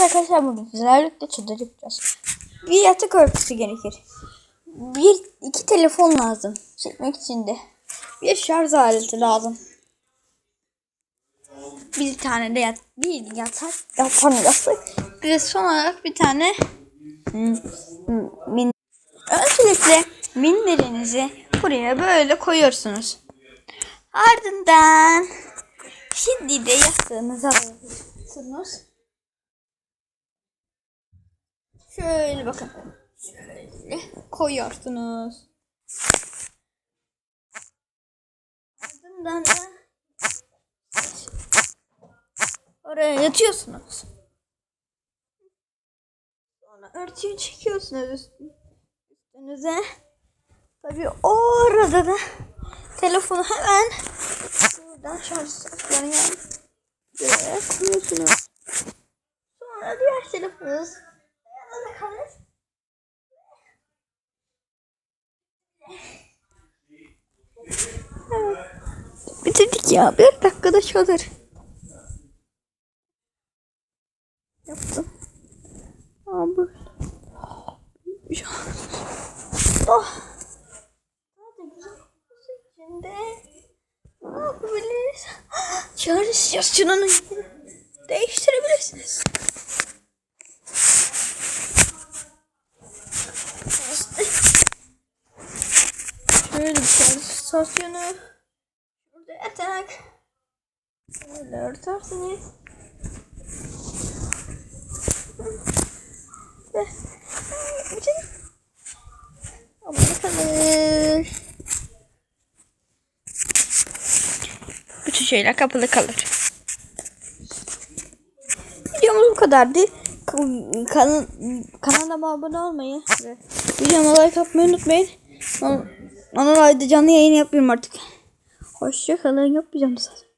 arkadaşlar bugün sizlerle birlikte. Bir yatak örtüsü gerekir. Bir iki telefon lazım çekmek için de. Bir şarj aleti lazım. Bir tane de yat bir yatak yatan yatak. Bir de son olarak bir tane hmm, min Öncelikle minderinizi buraya böyle koyuyorsunuz. Ardından şimdi de yastığınızı alıyorsunuz. Şöyle bakın. Şöyle koyuyorsunuz. Ardından da oraya yatıyorsunuz. Sonra örtüyü çekiyorsunuz üstünüze. Tabii orada da telefonu hemen buradan şarj buraya koyuyorsunuz. Sonra diğer telefonunuz Bitirdik ya. Bir dakikada çalır. Yaptım. Abi. Oh. İçinde. Ne yapabiliriz? Şarj istasyonunu değiştirebilirsiniz. Şöyle bir şarj istasyonu. Burada yatak. Böyle örtersiniz. Ve bütün ama kalır. Bütün şeyler kapalı kalır. Videomuz bu kadardı. Kan kanalıma abone olmayı ve videoma like atmayı unutmayın. Onun ayda canlı yayın yapıyorum artık. Hoşça kalın yapmayacağım zaten.